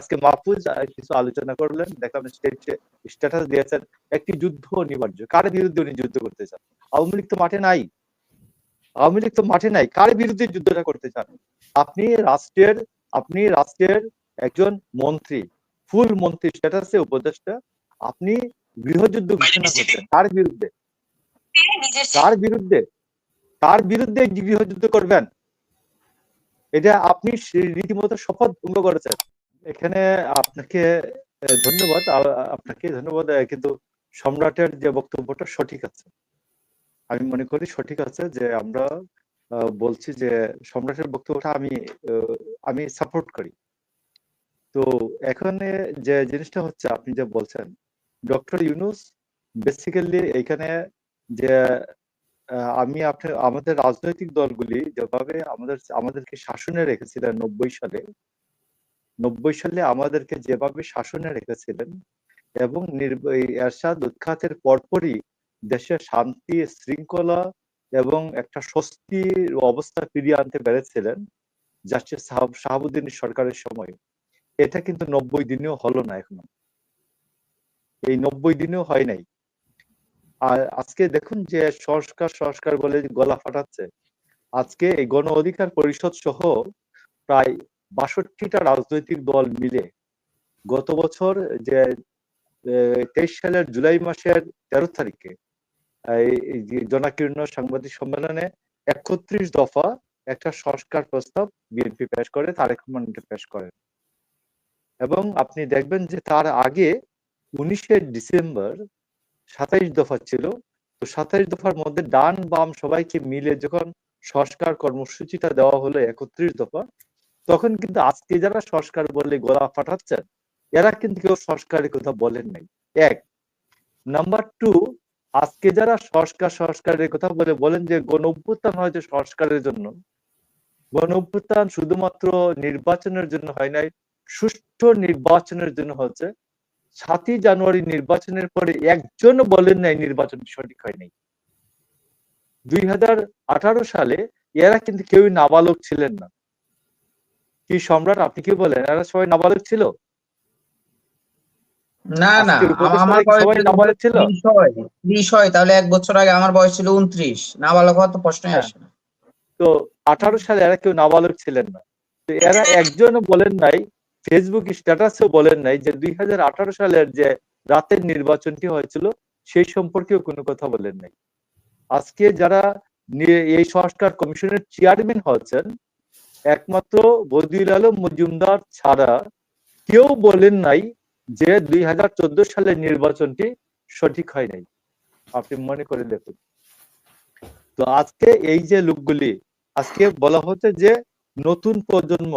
আজকে মাহফুজ কিছু আলোচনা করলেন। দেখলাম স্ট্যাটাস দিয়েছেন একটি যুদ্ধ অনিবার্য। কার বিরুদ্ধে উনি যুদ্ধ করতে চান? আওয়ামী লীগ তো মাঠে নাই। আওয়ামী লীগ তো মাঠে নাই। কার বিরুদ্ধে যুদ্ধটা করতে চান? আপনি রাষ্ট্রের আপনি রাষ্ট্রের একজন মন্ত্রী ফুল মন্ত্রী স্ট্যাটাসে উপদেষ্টা। আপনি গৃহযুদ্ধ ঘোষণা করছেন। কার বিরুদ্ধে? কার বিরুদ্ধে? কার বিরুদ্ধে গৃহযুদ্ধ করবেন? এটা আপনি রীতিমতো শপথ ভঙ্গ করেছেন। এখানে আপনাকে ধন্যবাদ। আপনাকে ধন্যবাদ কিন্তু সম্রাটের যে বক্তব্যটা সঠিক আছে। আমি মনে করি সঠিক আছে যে আমরা বলছি যে সম্রাটের বক্তব্যটা আমি আমি সাপোর্ট করি। তো এখানে যে জিনিসটা হচ্ছে, আপনি যে বলছেন, ডক্টর ইউনুস বেসিক্যালি এখানে যে আমি আপনার আমাদের রাজনৈতিক দলগুলি যেভাবে আমাদের, আমাদেরকে শাসনে রেখেছিলেন নব্বই সালে নব্বই সালে আমাদেরকে যেভাবে শাসনে রেখেছিলেন এবং এরশাদ উৎখাতের পরপরই দেশে শান্তি, শৃঙ্খলা এবং একটা স্বস্তির অবস্থা ফিরিয়ে আনতে পেরেছিলেন সাহাব- শাহাবুদ্দিন সরকারের সময়। এটা কিন্তু নব্বই দিনেও হলো না এখনও। এই নব্বই দিনেও হয় নাই। আর আজকে দেখুন যে সংস্কার সংস্কার বলে গলা ফাটাচ্ছে। আজকে এই গণ অধিকার পরিষদ সহ প্রায় বাষট্টিটা রাজনৈতিক দল মিলে গত বছর যে তেইশ সালের জুলাই মাসের তেরো তারিখে জনাকীর্ণ সাংবাদিক সম্মেলনে একত্রিশ দফা একটা সংস্কার প্রস্তাব বিএনপি পেশ করে, তারেক রহমান পেশ করেন এবং আপনি দেখবেন যে তার আগে উনিশে ডিসেম্বর সাতাইশ দফা ছিল। তো সাতাইশ দফার মধ্যে ডান বাম সবাইকে মিলে যখন সংস্কার কর্মসূচিটা দেওয়া হলো একত্রিশ দফা তখন কিন্তু আজকে যারা সংস্কার বলে গলা ফাটাচ্ছেন এরা কিন্তু কেউ সংস্কারের কথা বলেন নাই। এক। নাম্বার টু, আজকে যারা সংস্কার, সংস্কারের কথা বলে, বলেন যে গণ অভ্যুত্থান হয়েছে সংস্কারের জন্য। গণ অভ্যুত্থান শুধুমাত্র নির্বাচনের জন্য হয় নাই, সুষ্ঠু নির্বাচনের জন্য হচ্ছে। সাতই জানুয়ারি নির্বাচনের পরে একজন বলেন নাই নির্বাচন সঠিক হয় নাই। দুই হাজার আঠারো সালে এরা কিন্তু কেউই নাবালক ছিলেন না। কি সম্রাট? আপনি কি বলেন? এরা সবাই নাবালক ছিল? না না আমার বয়স নাবালক ছিল? ত্রিশ হয় তাহলে এক বছর আগে আমার বয়স ছিল উনত্রিশ। নাবালক হওয়ার তো প্রশ্নই হ্যাঁ। আসে না। তো আঠারো সালে এরা কেউ নাবালক ছিলেন না। তো এরা একজনও বলেন নাই ফেসবুক স্ট্যাটাসেও বলেন নাই যে দুই হাজার আঠারো সালের যে রাতের নির্বাচনটি হয়েছিল সেই সম্পর্কেও কোনো কথা বলেন নাই। আজকে যারা এই সংস্কার কমিশনের চেয়ারম্যান হচ্ছেন একমাত্র বদিউল আলম মজুমদার ছাড়া কেউ বলেন নাই যে দুই হাজার চোদ্দ সালের নির্বাচনটি সঠিক হয় নাই। আপনি মনে করে দেখুন। তো আজকে এই যে লোকগুলি, আজকে বলা হচ্ছে যে নতুন প্রজন্ম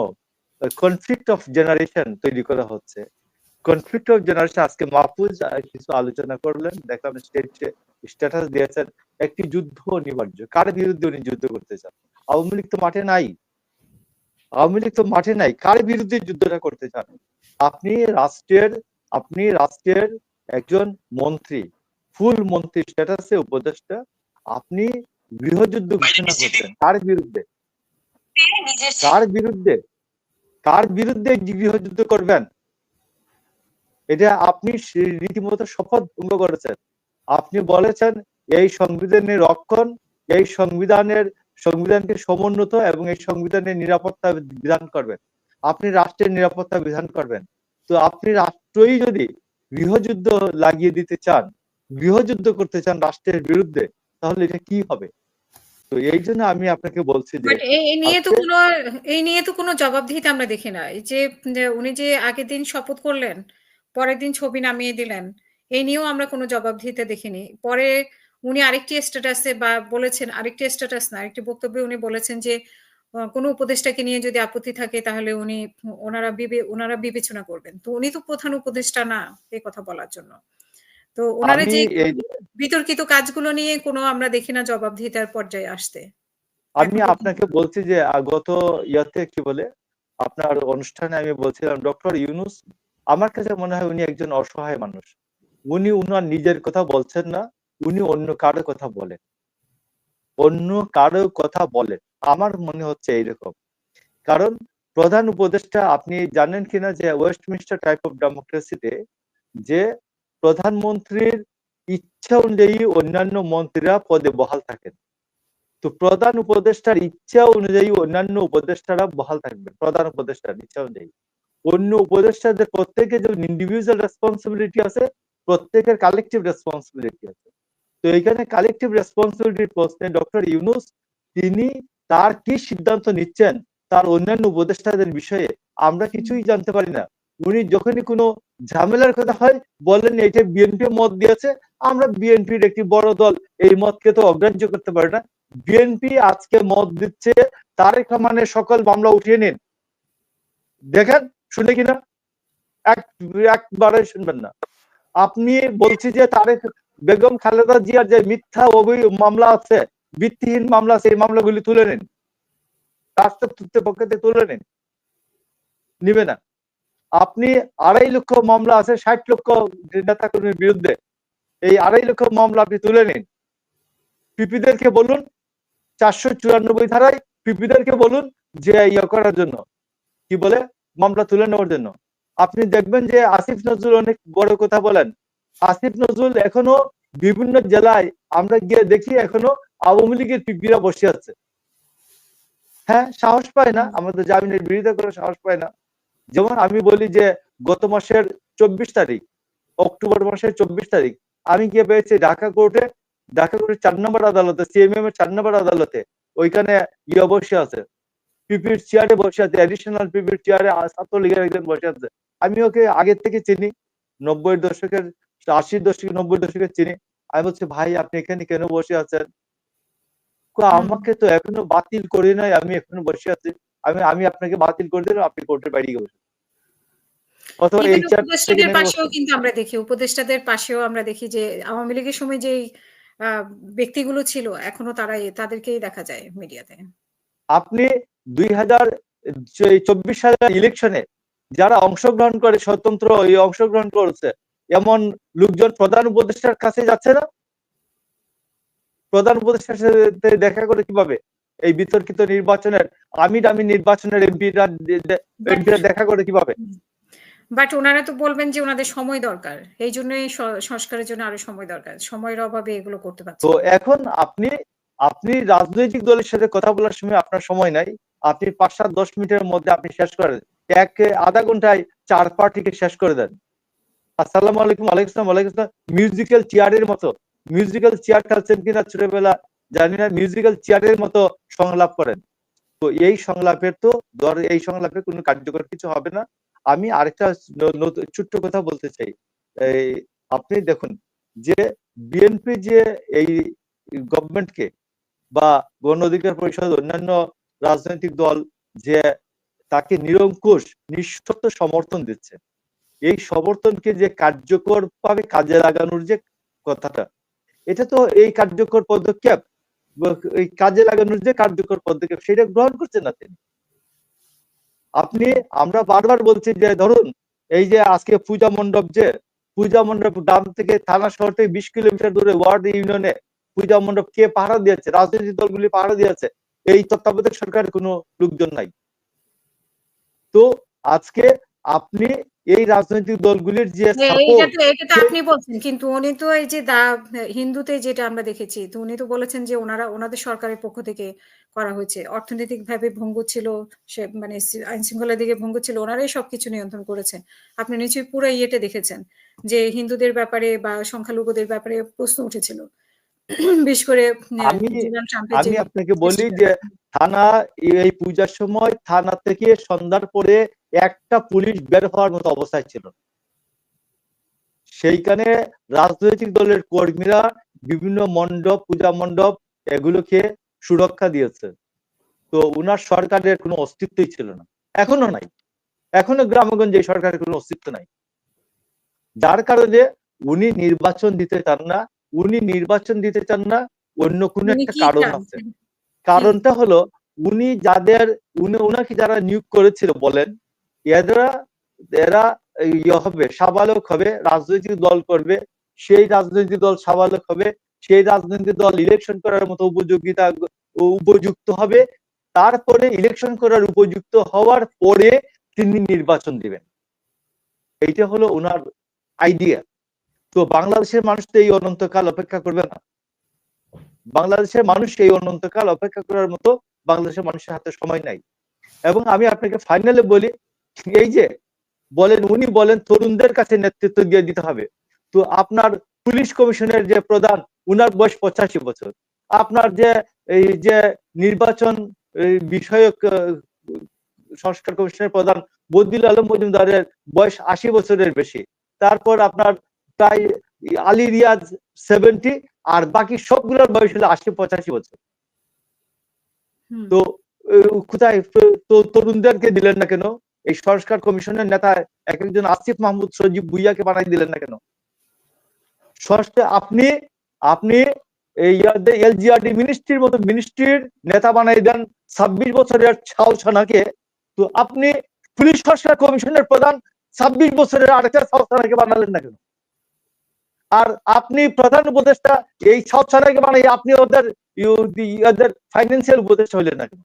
কনফ্লিক্ট অফ জেনারেশন তৈরি করা হচ্ছে। কনফ্লিক্ট অফ জেনারেশন আজকে মাহফুজ কিছু আলোচনা করলেন, দেখলাম স্ট্যাটাস দিয়েছেন, একটি যুদ্ধ অনিবার্য। কার বিরুদ্ধে উনি যুদ্ধ করতে চান? আওয়ামী লীগ তো মাঠে নাই। আওয়ামী লীগ তো মাঠে নাই কার বিরুদ্ধে যুদ্ধটা করতে চান? আপনি রাষ্ট্রের আপনি রাষ্ট্রের একজন মন্ত্রী ফুল মন্ত্রী স্ট্যাটাসে উপদেষ্টা আপনি গৃহযুদ্ধ ঘোষণা করছেন কার বিরুদ্ধে? কার বিরুদ্ধে? কার বিরুদ্ধে গৃহযুদ্ধ করবেন? এটা আপনি রীতিমতো শপথ ভঙ্গ করেছেন। আপনি বলেছেন এই সংবিধানের রক্ষণ এই সংবিধানের সংবিধানকে সমুন্নত এবং এই সংবিধানের নিরাপত্তা বিধান করবেন। আপনি রাষ্ট্রের নিরাপত্তা বিধান করবেন। তো আপনি রাষ্ট্রই যদি গৃহযুদ্ধ লাগিয়ে দিতে চান গৃহযুদ্ধ করতে চান রাষ্ট্রের বিরুদ্ধে তাহলে এটা কি হবে? তো এই জন্য আমি আপনাকে বলছি যে এই নিয়ে তো কোনো এই নিয়ে তো কোনো জবাবদিহিতা আমরা দেখি না যে উনি যে আগের দিন শপথ করলেন পরের দিন ছবি নামিয়ে দিলেন এই নিয়েও আমরা কোনো জবাবদিহিতা দেখিনি। পরে উনি আরেকটি স্ট্যাটাসে বা বলেছেন আরেকটি স্ট্যাটাস না আরেকটি বক্তব্যে উনি বলেছেন যে কোনো উপদেষ্টাকে নিয়ে যদি আপত্তি থাকে তাহলে উনি ওনারা বিবে ওনারা বিবেচনা করবেন। তো উনি তো প্রধান উপদেষ্টা না এই কথা বলার জন্য। তো ওনারা যে বিতর্কিত কাজগুলো নিয়ে কোনো আমরা দেখি না জবাবদিহিতার পর্যায়ে আসতে। আমি আপনাকে বলছি যে গত ইয়াতে কি বলে আপনার অনুষ্ঠানে আমি বলছিলাম ডক্টর ইউনুস আমার কাছে মনে হয় উনি একজন অসহায় মানুষ। উনি উনার নিজের কথা বলছেন না উনি অন্য কারও কথা বলেন। অন্য কারও কথা বলেন। আমার মনে হচ্ছে এইরকম। কারণ প্রধান উপদেষ্টা, আপনি জানেন কিনা যে ওয়েস্টমিনিস্টার টাইপ অফ ডেমোক্রেসিতে যে প্রধানমন্ত্রীর ইচ্ছা অনুযায়ী অন্যান্য মন্ত্রীরা পদে বহাল থাকেন। তো প্রধান উপদেষ্টার ইচ্ছা অনুযায়ী অন্যান্য উপদেষ্টারা বহাল থাকবে প্রধান উপদেষ্টার ইচ্ছা অনুযায়ী। অন্য উপদেষ্টাদের প্রত্যেকের যে ইন্ডিভিজুয়াল রেসপন্সিবিলিটি আছে, প্রত্যেকের কালেকটিভ রেসপন্সিবিলিটি আছে। তো এখানে কালেকটিভ রেসপন্সিবিলিটির প্রশ্নে ডক্টর ইউনুস, তিনি তার কি সিদ্ধান্ত নিচ্ছেন, তার অন্যান্য উপদেষ্টাদের বিষয়ে আমরা কিছুই জানতে পারি না। উনি যখনই কোনো ঝামেলার কথা হয় বলেন এটা বিএনপি মত দিয়েছে, আমরা বিএনপির একটি বড় দল, এই মতকে তো অগ্রাহ্য করতে পারি না। বিএনপি আজকে মত দিচ্ছে, তারেক রহমানের সকল মামলা উঠিয়ে নিন। দেখেন, শুনে কিনা? এক, একবারে শুনবেন না। আপনি বলছি যে তারেক বেগম খালেদা জিয়ার যে মিথ্যা অভি মামলা আছে, ভিত্তিহীন মামলা আছে, এই মামলাগুলি তুলে নিন। রাষ্ট্রপতির পক্ষে তুলে নিন। নিবে না। আপনি আড়াই লক্ষ মামলা আছে, ষাট লক্ষ নেতা কর্মীর বিরুদ্ধে। এই আড়াই লক্ষ মামলা আপনি তুলে নিন। পিপিদেরকে বলুন, চারশো চুরানব্বই ধারায় পিপিদেরকে বলুন যে ইয়ে করার জন্য। কি বলে? মামলা তুলে নেওয়ার জন্য। আপনি দেখবেন যে আসিফ নজরুল অনেক বড় কথা বলেন। আসিফ নজরুল এখনও বিভিন্ন জেলায় আমরা গিয়ে দেখি এখনও আওয়ামী লীগের পিপিরা বসে আছে। হ্যাঁ সাহস পায় না, আমাদের জামিনের বিরোধিতা করে সাহস পায় না। যেমন আমি বলি যে গত মাসের চব্বিশ তারিখ, অক্টোবর মাসের চব্বিশ তারিখ, আমি গিয়ে পেয়েছি ঢাকা কোর্টে, ঢাকা কোর্টের চার নম্বর আদালতে, সিএমএম এর চার নম্বর আদালতে, ওইখানে ইয়ে বসে আছে। পিপির চেয়ারে বসে আছে অ্যাডিশনাল পিপির চেয়ারে ছাত্রলীগের একজন বসে আছে। আমি ওকে আগের থেকে চিনি, নব্বই দশকের আশির দশকে নব্বই দশকে চিনি। আমি বলছি ভাই আপনি এখানে কেন বসে আছেন? আমাকে তো এখনও বাতিল করে নাই আমি এখনও বসে আছি। আমি আমি আপনাকে বাতিল করে দিলাম আপনি কোর্টের বাইরে গিয়ে বসে উপদেষ্টাদের পাশেও কিন্তু আমরা দেখি উপদেষ্টাদের পাশেও আমরা দেখি যে আওয়ামী লীগের সময় যেই ব্যক্তিগুলো ছিল এখনও তারা তাদেরকেই দেখা যায় মিডিয়াতে। আপনি দুই হাজার চব্বিশ সালের ইলেকশনে যারা অংশগ্রহণ করে স্বতন্ত্র অংশগ্রহণ করেছে এমন লোকজন প্রধান উপদেষ্টার কাছে যাচ্ছে না? প্রধান উপদেষ্টার সাথে দেখা করে কীভাবে? এই বিতর্কিত নির্বাচনের আমি আমি নির্বাচনের এমপিরা এমপিরা দেখা করে কীভাবে? বাট ওনারা তো বলবেন যে ওনাদের সময় দরকার। এই জন্যই সংস্কারের জন্য আরও সময় দরকার। সময়ের অভাবে এগুলো করতে পারছে তো এখন আপনি আপনি রাজনৈতিক দলের সাথে কথা বলার সময় আপনার সময় নাই। আপনি পাঁচ সাত দশ মিনিটের মধ্যে আপনি শেষ করে দেন। এক আধা ঘন্টায় চার পার্টিকে শেষ করে দেন। আসসালামু আলাইকুম, ওয়ালাইকুম আসসালাম ওয়ালাইকুম আসসালাম। মিউজিক্যাল চেয়ারের মতো। মিউজিক্যাল চেয়ার খেলছেন কিনা ছোটবেলা জানি না। মিউজিক্যাল চেয়ারের মতো সংলাপ করেন। তো এই সংলাপের তো দর, এই সংলাপের কোনো কার্যকর কিছু হবে না। আমি আরেকটা ছোট্ট কথা বলতে চাই। এই আপনি দেখুন, যে বিএনপি যে এই গভর্নমেন্টকে বা গণ অধিকার পরিষদ, অন্যান্য রাজনৈতিক দল যে তাকে নিরঙ্কুশ, নিঃশর্ত সমর্থন দিচ্ছে এই সমর্থনকে যে কার্যকর ভাবে কাজে লাগানোর যে কথাটা, এটা তো এই কার্যকর পদক্ষেপ, এই কাজে লাগানোর যে কার্যকর পদক্ষেপ, সেটা গ্রহণ করছেন না তিনি। আপনি, আমরা বারবার বলছি যে, ধরুন, এই যে আজকে পূজা মণ্ডপ যে, পূজা মণ্ডপ গ্রাম থেকে থানা শহর থেকে বিশ কিলোমিটার দূরে ওয়ার্ড ইউনিয়নে পূজা মণ্ডপ কে পাহারা দিয়েছে, রাজনৈতিক দলগুলি পাহারা দিয়েছে, এই তত্ত্বাবধায়ক সরকারের কোনো লোকজন নাই। তো আজকে আপনি এই রাজনৈতিক দলগুলির যে হ্যাঁ, আপনি বলছেন কিন্তু উনি তো এই যে দা হিন্দুতে যেটা আমরা দেখেছি তো উনি তো বলেছেন যে ওনারা ওনাদের সরকারের পক্ষ থেকে করা হয়েছে। অর্থনৈতিক ভাবে ভঙ্গ ছিল সে মানে আইন শৃঙ্খলার দিকে ভঙ্গ ছিল ওনারাই সবকিছু নিয়ন্ত্রণ করেছেন। আপনি নিশ্চয়ই পুরো ইয়েটা দেখেছেন যে হিন্দুদের ব্যাপারে বা সংখ্যালঘুদের ব্যাপারে প্রশ্ন উঠেছিল। বিশেষ করে আমি আপনাকে বলি যে থানা এই পূজার সময় থানা থেকে সন্ধ্যার পরে একটা পুলিশ বের হওয়ার মতো অবস্থায় ছিল। সেইখানে রাজনৈতিক দলের কর্মীরা বিভিন্ন মণ্ডপ পূজা মণ্ডপ এগুলোকে সুরক্ষা দিয়েছে। তো উনার সরকারের কোনো অস্তিত্বই ছিল না। এখনও নাই। এখনও গ্রামগঞ্জে সরকারের কোনো অস্তিত্ব নাই। যার কারণে উনি নির্বাচন দিতে চান না উনি নির্বাচন দিতে চান না অন্য কোনো একটা কারণ আছে। কারণটা হলো উনি যাদের উনি ওনাকে যারা নিয়োগ করেছিল বলেন এরা এরা ইয়ে হবে, সাবালক হবে, রাজনৈতিক দল করবে, সেই রাজনৈতিক দল সাবালক হবে, সেই রাজনৈতিক দল ইলেকশন করার মতো উপযোগিতা, উপযুক্ত হবে। তারপরে ইলেকশন করার উপযুক্ত হওয়ার পরে তিনি নির্বাচন দিবেন। এইটা হলো ওনার আইডিয়া তো বাংলাদেশের মানুষ তো এই অনন্তকাল অপেক্ষা করবে না। বাংলাদেশের মানুষ এই অনন্তকাল অপেক্ষা করার মতো বাংলাদেশের মানুষের হাতে সময় নাই। এবং আমি আপনাকে ফাইনালে বলি এই যে বলেন উনি বলেন তরুণদের কাছে নেতৃত্ব দিয়ে দিতে হবে। তো আপনার পুলিশ কমিশনের যে প্রধান উনার বয়স পঁচাশি বছর। আপনার যে এই যে নির্বাচন বিষয়ক সংস্কার কমিশনের প্রধান বদিল আলম মজুমদারের বয়স আশি বছরের বেশি। তারপর আপনার প্রায় আলী রিয়াজ সেভেন্টি আর বাকি সবগুলোর বয়স হলো আশি পঁচাশি বছর। তো কোথায় তো তরুণদেরকে দিলেন না কেন? এই সংস্কার কমিশনের নেতা এক একজন আসিফ মাহমুদ সজীব ভুইয়াকে বানাই দিলেন না কেন? সংস্কার আপনি আপনি এলজিআরডি মিনিস্ট্রির মতো মিনিস্ট্রির নেতা বানাই দেন, ছাব্বিশ বছরের ছাউ ছানাকে। তো আপনি পুলিশ সংস্কার কমিশনের প্রধান, ছাব্বিশ বছরের আরেকটা ছাউ ছানাকে বানালেন না কেন? আর আপনি প্রধান উপদেষ্টা, এই ছাউ ছানাকে বানাই আপনি ওদের ওদের ফাইন্যান্সিয়াল উপদেষ্টা হইলেন না কেন?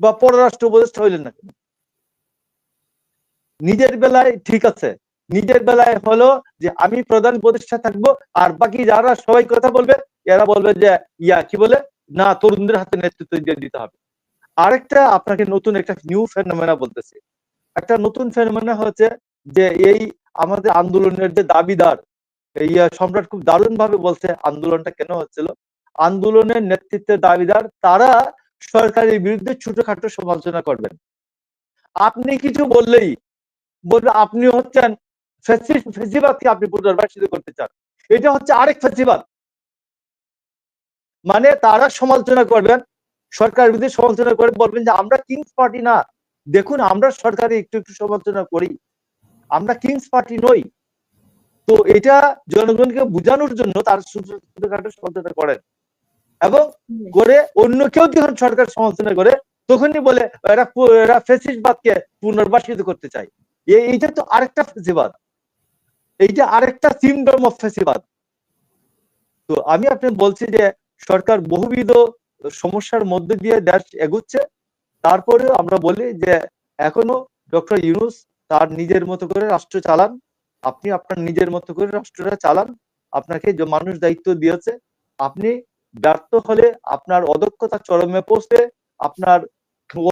বা পররাষ্ট্র উপদেষ্টা হইলেন না কেন? নিজের বেলায় ঠিক আছে। নিজের বেলায় হলো যে আমি প্রধান প্রতিষ্ঠা থাকব আর বাকি যারা সবাই কথা বলবে, এরা বলবে যে, ইয়া কি বলে? না, তরুণদের হাতে নেতৃত্ব দিয়ে দিতে হবে। আরেকটা আপনাকে নতুন একটা নিউ ফেনোমেনা বলতেছি। একটা নতুন ফেনোমেনা হচ্ছে যে এই আমাদের আন্দোলনের যে দাবিদার, এই সম্রাট খুব দারুণ ভাবে বলছে আন্দোলনটা কেন হচ্ছিল? আন্দোলনের নেতৃত্বের দাবিদার, তারা সরকারের বিরুদ্ধে ছোটখাটো সমালোচনা করবেন। আপনি কিছু বললেই বলবে, আপনি হচ্ছেন ফেসিবাদকে আপনি পুনর্বাসিত করতে চান? এটা হচ্ছে আরেক ফেসিবাদ। মানে তারা সমালোচনা করবেন, সরকার বিরুদ্ধে সমালোচনা করে বলবেন যে, আমরা কিংস পার্টি না। দেখুন, আমরা সরকারে একটু একটু সমালোচনা করি। আমরা কিংস পার্টি নই। তো এটা জনগণকে বোঝানোর জন্য তার সমালোচনা করেন। এবং করে অন্য কেউ যখন সরকার সমালোচনা করে, তখনই বলে, এরা এরা ফেসিসবাদকে পুনর্বাসিত করতে চায়। এইটা তো আরেকটা ফেসিবাদ। এইটা আরেকটা সিমডম অফ ফেসিবাদ। তো আমি আপনাকে বলছি যে, সরকার বহুবিধ সমস্যার মধ্যে দিয়ে দেশ এগুচ্ছে। তারপরেও আমরা বলি যে, এখনও ডক্টর ইউনুস তার নিজের মতো করে রাষ্ট্র চালান। আপনি আপনার নিজের মতো করে রাষ্ট্রটা চালান। আপনাকে যে মানুষ দায়িত্ব দিয়েছে, আপনি ব্যর্থ হলে আপনার অদক্ষতা চরমে পৌঁছলে আপনার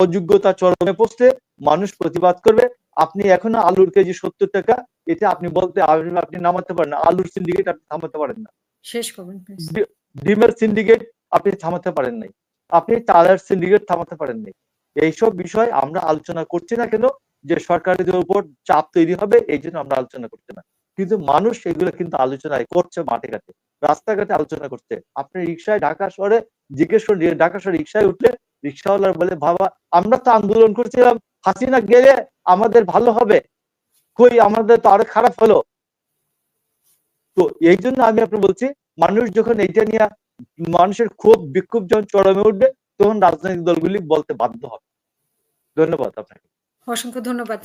অযোগ্যতা চরমে পৌঁছলে মানুষ প্রতিবাদ করবে। আপনি এখনও আলুর কেজি সত্তর টাকা এটা আপনি বলতে আপনি নামাতে পারেন না। আলুর সিন্ডিকেট আপনি থামাতে পারেন না। শেষ করবেন ডিমের সিন্ডিকেট আপনি থামাতে পারেন নাই। আপনি চালের সিন্ডিকেট থামাতে পারেন নাই। এইসব বিষয় আমরা আলোচনা করছি না কেন? যে সরকারের উপর চাপ তৈরি হবে এই জন্য আমরা আলোচনা করছি না। কিন্তু মানুষ এগুলো কিন্তু আলোচনায় করছে মাঠে ঘাটে রাস্তাঘাটে আলোচনা করছে। আপনি রিক্সায় ঢাকা শহরে জিজ্ঞেস করুন ঢাকা শহরে রিক্সায় উঠলে রিক্সাওয়ালার বলে বাবা আমরা তো আন্দোলন করছিলাম হাসিনা গেলে আমাদের ভালো হবে? কই, আমাদের তো আরও খারাপ হলো। তো এই জন্য আমি আপনি বলছি, মানুষ যখন এইটা নিয়ে মানুষের ক্ষোভ, বিক্ষোভ যখন চরমে উঠবে, তখন রাজনৈতিক দলগুলি বলতে বাধ্য হবে। ধন্যবাদ আপনাকে। অসংখ্য ধন্যবাদ।